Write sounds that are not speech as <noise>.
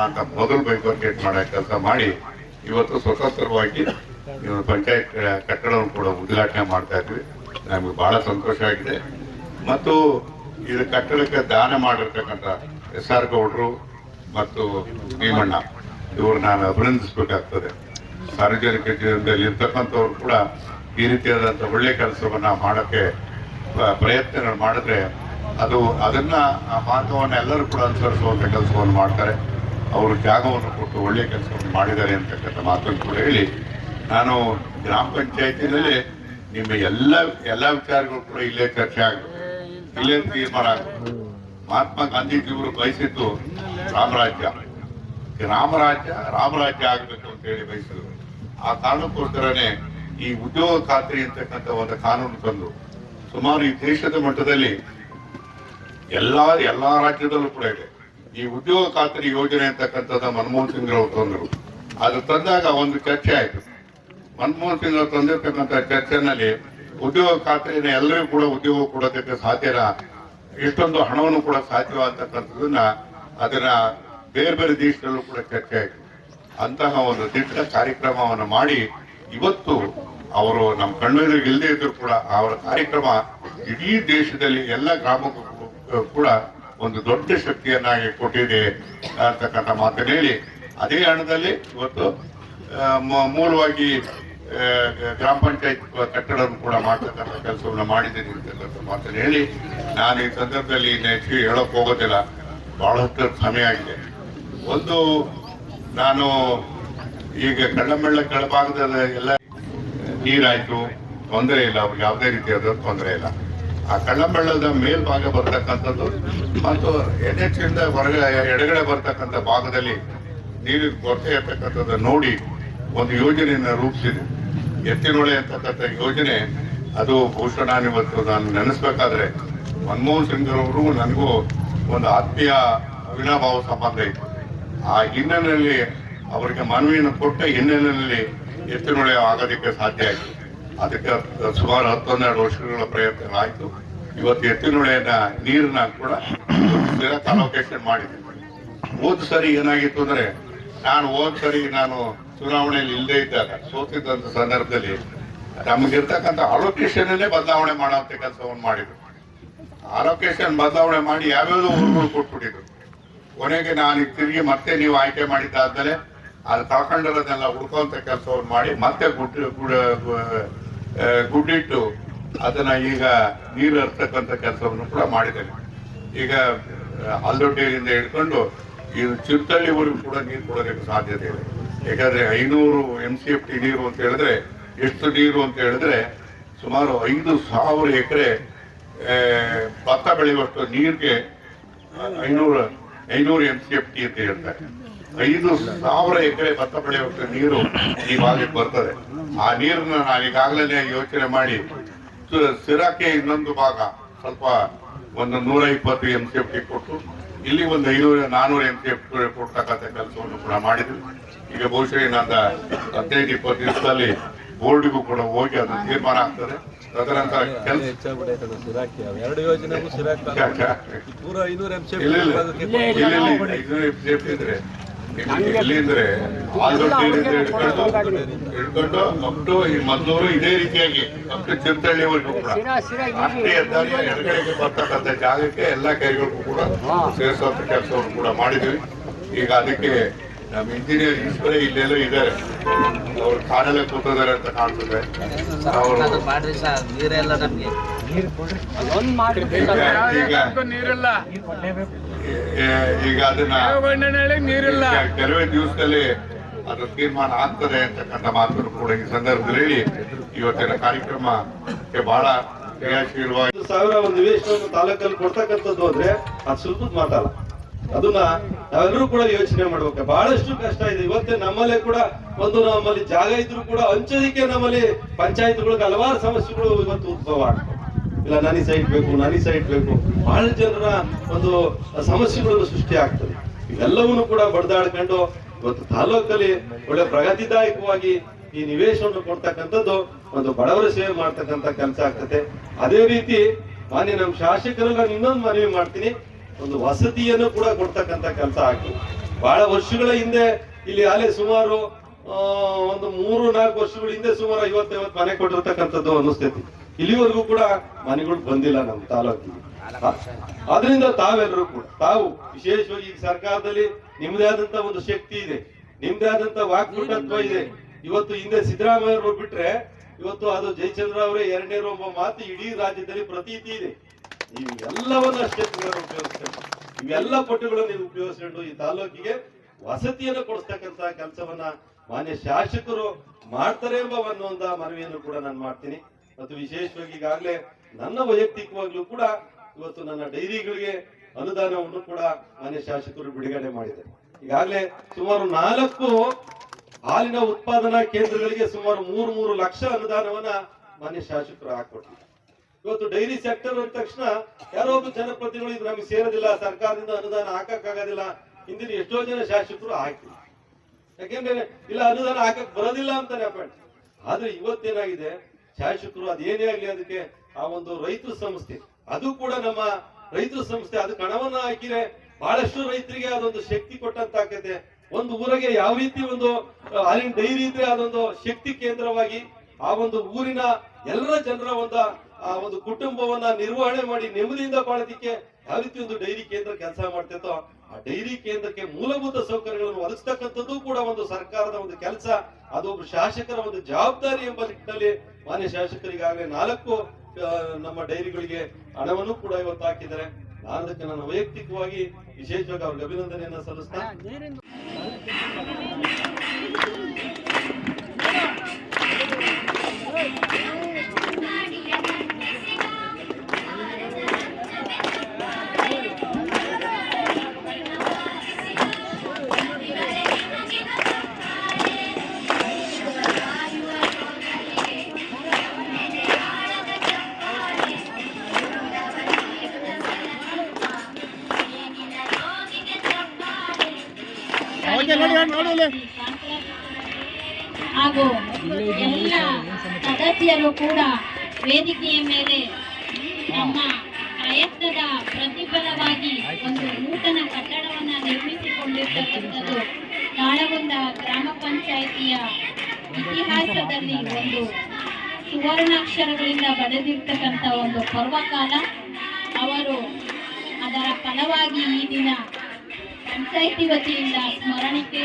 ಮಾಡೋಣ ಅಂತ ಮೊದಲು ಬೈಫರ್ಕೇಟ್ ಮಾಡೋ ಕೆಲಸ ಮಾಡಿ, ಇವತ್ತು ಸ್ವತಂತ್ರವಾಗಿ ಪಂಚಾಯತ್ ಕಟ್ಟಡವನ್ನು ಕೂಡ ಉದ್ಘಾಟನೆ ಮಾಡ್ತಾ ಇದ್ವಿ ನಮಗೆ ಬಹಳ ಸಂತೋಷ ಆಗಿದೆ. ಮತ್ತು ಇದು ಕಟ್ಟಡಕ್ಕೆ ದಾನ ಮಾಡಿರ್ತಕ್ಕಂಥ ಎಸ್ ಆರ್ ಗೌಡ್ರು ಮತ್ತು ಭೀಮಣ್ಣ, ಇವರು ನಾನು ಅಭಿನಂದಿಸಬೇಕಾಗ್ತದೆ. ಸಾರ್ವಜನಿಕ ಜೀವನದಲ್ಲಿ ಇರ್ತಕ್ಕಂಥವ್ರು ಕೂಡ ಈ ರೀತಿಯಾದಂಥ ಒಳ್ಳೆ ಕೆಲಸವನ್ನು ಮಾಡೋಕ್ಕೆ ಪ್ರಯತ್ನಗಳು ಮಾಡಿದ್ರೆ ಅದು ಅದನ್ನ ಆ ಮಾರ್ಗವನ್ನು ಎಲ್ಲರೂ ಕೂಡ ಅನುಸರಿಸುವಂಥ ಕೆಲಸವನ್ನು ಮಾಡ್ತಾರೆ. ಅವರು ಜಾಗವನ್ನು ಕೊಟ್ಟು ಒಳ್ಳೆಯ ಕೆಲಸವನ್ನು ಮಾಡಿದ್ದಾರೆ ಅಂತಕ್ಕಂಥ ಮಾತನ್ನು ಕೂಡ ಹೇಳಿ, ನಾನು ಗ್ರಾಮ ಪಂಚಾಯತಿನಲ್ಲಿ ನಿಮ್ಮ ಎಲ್ಲ ಎಲ್ಲ ವಿಚಾರಗಳು ಕೂಡ ಇಲ್ಲೇ ಚರ್ಚೆ ಆಗಬೇಕು. ಇಲ್ಲೇ ತೀರ್ಮಾನ ಆಗಬೇಕು. ಮಹಾತ್ಮ ಗಾಂಧೀಜಿಯವರು ಬಯಸಿದ್ದು ರಾಮರಾಜ್ಯ. ರಾಮರಾಜ್ಯ ರಾಮರಾಜ್ಯ ಆಗಬೇಕು ಅಂತ ಹೇಳಿ ಬಯಸಿದ್ರು. ಆ ಕಾರಣಕ್ಕೋಸ್ಕರನೇ ಈ ಉದ್ಯೋಗ ಖಾತ್ರಿ ಅಂತಕ್ಕಂಥ ಒಂದು ಕಾನೂನು ತಂದು ಸುಮಾರು ಈ ದೇಶದ ಮಟ್ಟದಲ್ಲಿ ಎಲ್ಲ ಎಲ್ಲ ರಾಜ್ಯದಲ್ಲೂ ಕೂಡ ಇದೆ. ಈ ಉದ್ಯೋಗ ಖಾತ್ರಿ ಯೋಜನೆ ಅಂತಕ್ಕಂಥದ್ದು ಮನಮೋಹನ್ ಸಿಂಗ್ ಅವರು ತಂದರು. ಅದು ತಂದಾಗ ಒಂದು ಚರ್ಚೆ ಆಯಿತು. ಮನಮೋಹನ್ ಸಿಂಗ್ ಅವರು ತಂದಿರತಕ್ಕಂಥ ಚರ್ಚೆನಲ್ಲಿ ಉದ್ಯೋಗ ಖಾತರಿನ ಎಲ್ಲರಿಗೂ ಕೂಡ ಉದ್ಯೋಗ ಕೊಡೋದಕ್ಕೆ ಸಾಧ್ಯನ ಇಷ್ಟೊಂದು ಹಣವನ್ನು ಕೂಡ ಸಾಧ್ಯವ ಅಂತಕ್ಕಂಥದ್ದನ್ನ ಅದನ್ನ ಬೇರೆ ಬೇರೆ ದೇಶದಲ್ಲೂ ಕೂಡ ಚರ್ಚೆ ಆಯಿತು. ಅಂತಹ ಒಂದು ದಿಟ್ಟ ಕಾರ್ಯಕ್ರಮವನ್ನು ಮಾಡಿ ಇವತ್ತು ಅವರು ನಮ್ಮ ಕಣ್ಣೆದುರಿಗೆ ಇಲ್ಲದೆ ಇದ್ರು ಕೂಡ ಅವರ ಕಾರ್ಯಕ್ರಮ ಇಡೀ ದೇಶದಲ್ಲಿ ಎಲ್ಲ ಗ್ರಾಮಕ್ಕೂ ಕೂಡ ಒಂದು ದೊಡ್ಡ ಶಕ್ತಿಯನ್ನಾಗಿ ಕೊಟ್ಟಿದೆ ಅಂತಕ್ಕಂಥ ಮಾತನ್ನು ಹೇಳಿ. ಅದೇ ಹಣದಲ್ಲಿ ಇವತ್ತು ಮೂಲವಾಗಿ ಗ್ರಾಮ ಪಂಚಾಯತ್ ಕಟ್ಟಡವನ್ನು ಕೂಡ ಮಾಡ್ತಕ್ಕಂಥ ಕೆಲಸವನ್ನು ಮಾಡಿದ್ದೀನಿ ಅಂತಕ್ಕಂಥ ಮಾತನ್ನು ಹೇಳಿ. ನಾನು ಈ ಸಂದರ್ಭದಲ್ಲಿ ಇನ್ನು ಹೆಚ್ಚಿಗೆ ಹೇಳಕ್ ಹೋಗೋದಿಲ್ಲ. ಬಹಳಷ್ಟು ಸಮಯ ಆಗಿದೆ. ಒಂದು, ನಾನು ಈಗ ಕಳ್ಳಮೆಳ್ಳ ಕೆಳಭಾಗದ ಎಲ್ಲ ನೀರಾಯಿತು, ತೊಂದರೆ ಇಲ್ಲ. ಅವ್ರಿಗೆ ಯಾವುದೇ ರೀತಿಯಾದ ತೊಂದರೆ ಇಲ್ಲ. ಆ ಕಳ್ಳಂಬಳ್ಳದ ಮೇಲ್ಭಾಗ ಬರ್ತಕ್ಕಂಥದ್ದು ಮತ್ತು ಇಂದ ಹೊರಗಡೆ, ಎಡಗಡೆ ಬರ್ತಕ್ಕಂಥ ಭಾಗದಲ್ಲಿ ನೀರಿನ ಕೊರತೆ ಇರ್ತಕ್ಕಂಥದ್ದು ನೋಡಿ ಒಂದು ಯೋಜನೆಯನ್ನು ರೂಪಿಸಿದೆ. ಎತ್ತಿನೊಳೆ ಅಂತಕ್ಕಂಥ ಯೋಜನೆ, ಅದು ಬಹುಶಃ ನಾನು ಇವತ್ತು ನಾನು ನೆನೆಸ್ಬೇಕಾದ್ರೆ ಮನಮೋಹನ್ ಸಿಂಗ್ ಅವರು ನನಗೂ ಒಂದು ಆತ್ಮೀಯ ಅವಿನಾಭಾವ ಸಂಬಂಧ ಇತ್ತು ಆ ಹಿನ್ನೆಲೆಯಲ್ಲಿ ಅವರಿಗೆ ಮನವಿಯನ್ನು ಕೊಟ್ಟ ಹಿನ್ನೆಲೆಯಲ್ಲಿ ಎತ್ತಿನೊಳೆ ಆಗೋದಕ್ಕೆ ಸಾಧ್ಯ ಆಯಿತು ಅದಕ್ಕೆ ಸುಮಾರು ಹತ್ತೊಂದೆರಡು ವರ್ಷಗಳ ಪ್ರಯತ್ನ ಆಯಿತು. ಇವತ್ತು ಎತ್ತಿನೊಳೆಯನ್ನ ನೀರನ್ನ ಕೂಡ ಅಲೋಕೇಶನ್ ಮಾಡಿದೆ ಹೋದ್ ಸರಿ ಏನಾಗಿತ್ತು ಅಂದ್ರೆ, ನಾನು ಹೋದ ಸರಿ ನಾನು ಚುನಾವಣೆಯಲ್ಲಿ ಇಲ್ಲದೆ ಇದ್ದಾಗ, ಸೋತಿದ್ದಂತ ಸಂದರ್ಭದಲ್ಲಿ ನಮಗಿರ್ತಕ್ಕಂಥ ಅಲೋಕೇಶನ್ ಬದಲಾವಣೆ ಮಾಡುವಂತ ಕೆಲಸವನ್ನು ಮಾಡಿದ್ರು. ಅಲೋಕೇಶನ್ ಬದಲಾವಣೆ ಮಾಡಿ ಯಾವ್ಯಾವ್ದೋ ಊರುಗಳು ಕೊಟ್ಬಿಟ್ಟಿದ್ರು. ಕೊನೆಗೆ ನಾನು ತಿರುಗಿ ಮತ್ತೆ ನೀವು ಆಯ್ಕೆ ಮಾಡಿದ್ದಾದ್ಮೇಲೆ, ಅದು ತಗೊಂಡಿರೋದೆಲ್ಲ ಹುಡ್ಕೋಂತ ಕೆಲಸವನ್ನು ಮಾಡಿ ಮತ್ತೆ ಗುಡ್ ಗುಡ್ ಗುಡ್ಡಿಟ್ಟು ಅದನ್ನ ಈಗ ನೀರು ಹರಿಸ್ತಕ್ಕಂಥ ಕೆಲಸವನ್ನು ಕೂಡ ಮಾಡಿದ್ದೇನೆ. ಈಗ ಹಲ್ದೊಡ್ಡಿಯಿಂದ ಹಿಡ್ಕೊಂಡು ಇದು ಚಿರ್ತಳ್ಳಿವರೆಗೂ ಕೂಡ ನೀರು ಕೊಡೋದಕ್ಕೆ ಸಾಧ್ಯತೆ ಇದೆ. ಯಾಕಂದ್ರೆ ಐನೂರು ಎಂ ಸಿ ಎಫ್ ಟಿ ನೀರು ಅಂತ ಹೇಳಿದ್ರೆ, ಎಷ್ಟು ನೀರು ಅಂತ ಹೇಳಿದ್ರೆ ಸುಮಾರು ಐದು ಸಾವಿರ ಎಕರೆ ಭತ್ತ ಬೆಳೆಯುವಷ್ಟು ನೀರಿಗೆ ಐನೂರು ಐನೂರು ಎಂ ಸಿ ಎಫ್ ಟಿ ಅಂತ ಹೇಳ್ತಾರೆ. ಐದು ಸಾವಿರ ಎಕರೆ ಭತ್ತ ಪಡೆಯುವಷ್ಟು ನೀರು ಈ ಭಾಗಕ್ಕೆ ಬರ್ತದೆ. ಆ ನೀರನ್ನ ನಾನು ಈಗಾಗಲೇ ಯೋಚನೆ ಮಾಡಿ ಸಿರಾಕೆ ಇನ್ನೊಂದು ಭಾಗ ಸ್ವಲ್ಪ ಒಂದು ನೂರ ಇಪ್ಪತ್ತು ಎಂ ಸಿ ಎಫ್ ಟಿ ಕೊಟ್ಟು ಇಲ್ಲಿ ಒಂದು ಐನೂರ ನಾನೂರು ಎಂ ಸಿ ಎಫ್ ಕೊಡ್ತಕ್ಕಂಥ ಕೆಲಸವನ್ನು ಕೂಡ ಮಾಡಿದ್ವಿ. ಈಗ ಬಹುಶಃ ಇನ್ನೊಂದು ಹದಿನೈದು ಇಪ್ಪತ್ತು ದಿವಸದಲ್ಲಿ ಬೋರ್ಡ್ಗೂ ಕೂಡ ಹೋಗಿ ಅದು ತೀರ್ಮಾನ ಆಗ್ತದೆ. ತದನಂತರ ಕೆಲಸ <laughs> ಹೆಚ್ಚಾಗ್ಬಿಟ್ಟೈತದ ಸಿರಾಕಿ ಅವ್ ಎರಡು ಯೋಜನೆಗೂ ಸಿರಾಕ್ ಪೂರ ಐನೂರು ಎಂ ಸಿ ಇಲ್ಲ ಇಲ್ಲ ಇಲ್ಲ ಇಲ್ಲ ಐನೂರು ಎಂ ಸಿ ಎಫ್ ಇದ್ರೆ ಇಲ್ಲಿ- ಎಲ್ಲಿ ಅಂದ್ರೆ ಆಲ್ದೊಡ್ಡಿಯಿಂದ ಹಿಡ್ಕೊಂಡು ಹಿಡ್ಕೊಂಡು ಅಪ್ ಟು ಈ ಮದ್ದೂರು ಇದೇ ರೀತಿಯಾಗಿ ಅಪ್ ಟು ಚಿರ್ತಳ್ಳಿವರೆಗೂ ಕೂಡ ಅಷ್ಟೇ ಹೆದ್ದಾರಿಯ ಎಡಗಡೆಗೆ ಬರ್ತಕ್ಕಂಥ ಜಾಗಕ್ಕೆ ಎಲ್ಲ ಕೈಗಳಿಗೂ ಕೂಡ ಸೇರಿಸುವಂತ ಕೆಲಸವನ್ನು ಕೂಡ ಮಾಡಿದ್ವಿ ಈಗ ಅದಕ್ಕೆ ನಮ್ಮ ಇಂಜಿನಿಯರ್ ಈಶ್ವರ ಇಲ್ಲೆಲ್ಲ ಇದ್ದಾರೆ. ಅವ್ರು ಕಾಡಲ್ಲೇ ಕೂತಿದ್ದಾರೆ ಅಂತ ಕಾಣ್ತದೆ. ಅವರು ಅದು ಮಾಡ್ರಿ ಸರ್ ನೀರೆಲ್ಲ ನಮ್ಗೆ. ಈಗ ನೀರಿಲ್ಲ. ಈ- ಈಗ ಅದನ್ನ ಕೆಲವೇ ದಿವಸದಲ್ಲಿ ಅದು ತೀರ್ಮಾನ ಆಗ್ತದೆ ಅಂತಕ್ಕಂಥ ಮಾತನ್ನು ಕೂಡ ಈ ಸಂದರ್ಭದಲ್ಲಿ ಇವತ್ತಿನ ಕಾರ್ಯಕ್ರಮಕ್ಕೆ ಬಹಳ ಕ್ರಿಯಾಶೀಲವಾಗಿ ಸಾವಿರ ಒಂದು ನಿವೇಶನ ತಾಲೂಕಲ್ಲಿ ಕೊಡ್ತಕ್ಕಂಥದ್ದು ಅಂದ್ರೆ ಅದು ಸುಲಭದ ಮಾತಲ್ಲ. ಅದನ್ನ ನಾವೆಲ್ಲರೂ ಕೂಡ ಯೋಚನೆ ಮಾಡ್ಬೇಕು. ಬಹಳಷ್ಟು ಕಷ್ಟ ಇದೆ. ಇವತ್ತೇ ನಮ್ಮಲ್ಲೇ ಕೂಡ ಒಂದು ನಮ್ಮಲ್ಲಿ ಜಾಗ ಇದ್ರು ಕೂಡ ಹಂಚೋದಿಕ್ಕೆ ನಮ್ಮಲ್ಲಿ ಪಂಚಾಯತ್ಗಳಿಗೆ ಹಲವಾರು ಸಮಸ್ಯೆಗಳು ಇವತ್ತು ಉದ್ಭವ ಆಗ್ತವೆ. ಇಲ್ಲ, ನನಿ ಸೈಟ್ ಬೇಕು, ನನಿ ಸೈಟ್ ಬೇಕು. ಬಹಳ ಜನರ ಒಂದು ಸಮಸ್ಯೆಗಳು ಸೃಷ್ಟಿ ಆಗ್ತದೆ. ಇವೆಲ್ಲವನ್ನು ಕೂಡ ಬಡ್ದಾಡ್ಕೊಂಡು ಇವತ್ತು ತಾಲೂಕಲ್ಲಿ ಒಳ್ಳೆ ಪ್ರಗತಿದಾಯಕವಾಗಿ ಈ ನಿವೇಶವನ್ನು ಕೊಡ್ತಕ್ಕಂಥದ್ದು ಒಂದು ಬಡವರ ಸೇವೆ ಮಾಡ್ತಕ್ಕಂಥ ಕೆಲಸ ಆಗ್ತದೆ. ಅದೇ ರೀತಿ ಮಾನ್ಯ ನಮ್ಮ ಶಾಸಕರಲ್ಲಿ ನಾನು ಇನ್ನೊಂದು ಮನವಿ ಮಾಡ್ತೀನಿ. ಒಂದು ವಸತಿಯನ್ನು ಕೂಡ ಕೊಡ್ತಕ್ಕಂಥ ಕೆಲಸ ಆಗ್ತದೆ. ಬಹಳ ವರ್ಷಗಳ ಹಿಂದೆ ಇಲ್ಲಿ ಆಲೆ ಸುಮಾರು ಒಂದು ಮೂರು, ನಾಲ್ಕು ವರ್ಷಗಳ ಹಿಂದೆ ಸುಮಾರು ಐವತ್ತೈವತ್ತು ಮನೆ ಕೊಟ್ಟಿರ್ತಕ್ಕಂಥದ್ದು ಅನಿಸ್ತೈತಿ ಇಲ್ಲಿವರೆಗೂ ಕೂಡ ಮನೆಗಳು ಬಂದಿಲ್ಲ ನಮ್ಮ ತಾಲೂಕಿಗೆ. ಅದರಿಂದ ತಾವೆಲ್ಲರೂ ಕೂಡ, ತಾವು ವಿಶೇಷವಾಗಿ ಈ ಸರ್ಕಾರದಲ್ಲಿ ನಿಮ್ದೇ ಆದಂತ ಒಂದು ಶಕ್ತಿ ಇದೆ, ನಿಮ್ದೇ ಆದಂತ ವಾಕ್ಪಟತ್ವ ಇದೆ. ಇವತ್ತು ಹಿಂದೆ ಸಿದ್ದರಾಮಯ್ಯ ಬಿಟ್ರೆ, ಇವತ್ತು ಅದು ಜಯಚಂದ್ರ ಅವರೇ ಎರಡನೇ ಒಬ್ಬ ಮಾತು ಇಡೀ ರಾಜ್ಯದಲ್ಲಿ ಪ್ರತೀತಿ ಇದೆ. ನೀವು ಎಲ್ಲವನ್ನ ಅಷ್ಟೇ ಉಪಯೋಗಿಸ್ಕೊಂಡು ಇವೆಲ್ಲ ಪಟ್ಟುಗಳು ನೀವು ಉಪಯೋಗಿಸ್ಕೊಂಡು ಈ ತಾಲೂಕಿಗೆ ವಸತಿಯನ್ನು ಕೊಡಿಸ್ತಕ್ಕಂತ ಕೆಲಸವನ್ನ ಮಾನ್ಯ ಶಾಸಕರು ಮಾಡ್ತಾರೆ ಎಂಬ ಒಂದು ಮನವಿಯನ್ನು ಕೂಡ ನಾನು ಮಾಡ್ತೀನಿ. ಮತ್ತು ವಿಶೇಷವಾಗಿ ಈಗಾಗಲೇ ನನ್ನ ವೈಯಕ್ತಿಕವಾಗ್ಲೂ ಕೂಡ ಇವತ್ತು ನನ್ನ ಡೈರಿಗಳಿಗೆ ಅನುದಾನವನ್ನು ಕೂಡ ಮಾನ್ಯ ಶಾಸಕರು ಬಿಡುಗಡೆ ಮಾಡಿದ್ದಾರೆ. ಈಗಾಗಲೇ ಸುಮಾರು ನಾಲ್ಕು ಹಾಲಿನ ಉತ್ಪಾದನಾ ಕೇಂದ್ರಗಳಿಗೆ ಸುಮಾರು ಮೂರು ಮೂರು ಲಕ್ಷ ಅನುದಾನವನ್ನ ಮಾನ್ಯ ಶಾಸಕರು ಹಾಕೊಟ್ಟಿದ್ದಾರೆ ಇವತ್ತು ಡೈರಿ ಸೆಕ್ಟರ್ ಅಂದ ತಕ್ಷಣ ಯಾರೋ ಒಬ್ಬ ಜನಪ್ರತಿನಿಧಿಗಳು ಇದು ನಮಗೆ ಸೇರೋದಿಲ್ಲ, ಸರ್ಕಾರದಿಂದ ಅನುದಾನ ಹಾಕಕ್ಕಾಗೋದಿಲ್ಲ. ಹಿಂದಿನ ಎಷ್ಟೋ ಜನ ಶಾಸಕರು ಹಾಕಿದ್ರು ಯಾಕೆಂದ್ರೆ ಇಲ್ಲ, ಅನುದಾನ ಹಾಕಕ್ ಬರೋದಿಲ್ಲ ಅಂತಾನೆ ಅಪಾಯಿಂಟ್. ಆದ್ರೆ ಇವತ್ತೇನಾಗಿದೆ? ಶಾಸಕರು ಅದೇನೇ ಆಗ್ಲಿ ಅದಕ್ಕೆ ಆ ಒಂದು ರೈತ ಸಂಸ್ಥೆ, ಅದು ಕೂಡ ನಮ್ಮ ರೈತ ಸಂಸ್ಥೆ, ಅದು ಕಣವನ್ನ ಹಾಕಿದ್ರೆ ಬಹಳಷ್ಟು ರೈತರಿಗೆ ಅದೊಂದು ಶಕ್ತಿ ಕೊಟ್ಟಂತ ಒಂದು ಊರಿಗೆ ಯಾವ ರೀತಿ ಒಂದು ಅಲ್ಲಿನ ಡೈರಿ ಇದ್ರೆ ಅದೊಂದು ಶಕ್ತಿ ಕೇಂದ್ರವಾಗಿ ಆ ಒಂದು ಊರಿನ ಎಲ್ಲ ಜನರ ಒಂದು ಆ ಒಂದು ಕುಟುಂಬವನ್ನ ನಿರ್ವಹಣೆ ಮಾಡಿ ನೆಮ್ಮದಿಯಿಂದ ಬಾಳೋದಿಕ್ಕೆ ಯಾವ ರೀತಿ ಒಂದು ಡೈರಿ ಕೇಂದ್ರ ಕೆಲಸ ಮಾಡ್ತಿತ್ತೋ ಆ ಡೈರಿ ಕೇಂದ್ರಕ್ಕೆ ಮೂಲಭೂತ ಸೌಕರ್ಯಗಳನ್ನು ಒದಗಿಸ್ತಕ್ಕಂಥದ್ದು ಕೂಡ ಒಂದು ಸರ್ಕಾರದ ಒಂದು ಕೆಲಸ. ಅದು ಒಬ್ಬ ಶಾಸಕರ ಒಂದು ಜವಾಬ್ದಾರಿ ಎಂಬ ನಿಟ್ಟಿನಲ್ಲಿ ಮಾನ್ಯ ಶಾಸಕರಿಗಾಗಲೇ ನಾಲ್ಕು ನಮ್ಮ ಡೈರಿಗಳಿಗೆ ಹಣವನ್ನು ಕೂಡ ಇವತ್ತು ಹಾಕಿದ್ದಾರೆ. ನಾನು ಅದಕ್ಕೆ ನಾನು ವೈಯಕ್ತಿಕವಾಗಿ ವಿಶೇಷವಾಗಿ ಅವ್ರಿಗೆ ಅಭಿನಂದನೆಯನ್ನ ಸಲ್ಲಿಸ್ತಾ ಹಾಗೂ ಎಲ್ಲ ಸದಸ್ಯರು ಕೂಡ ವೇದಿಕೆಯ ಮೇಲೆ ನಮ್ಮ ಪ್ರಯತ್ನದ ಪ್ರತಿಫಲವಾಗಿ ಒಂದು ನೂತನ ಕಟ್ಟಡವನ್ನು ನಿರ್ಮಿಸಿಕೊಂಡಿರ್ತಕ್ಕಂಥದ್ದು ತಾಳಗೊಂಡ ಗ್ರಾಮ ಪಂಚಾಯಿತಿಯ ಇತಿಹಾಸದಲ್ಲಿ ಒಂದು ಸುವರ್ಣಾಕ್ಷರಗಳಿಂದ ಬರೆದಿರ್ತಕ್ಕಂಥ ಒಂದು ಪರ್ವಕಾಲ. ಅವರು ಅದರ ಫಲವಾಗಿ ಈ ದಿನ ಪಂಚಾಯಿತಿ ವತಿಯಿಂದ ಸ್ಮರಣಿಕೆ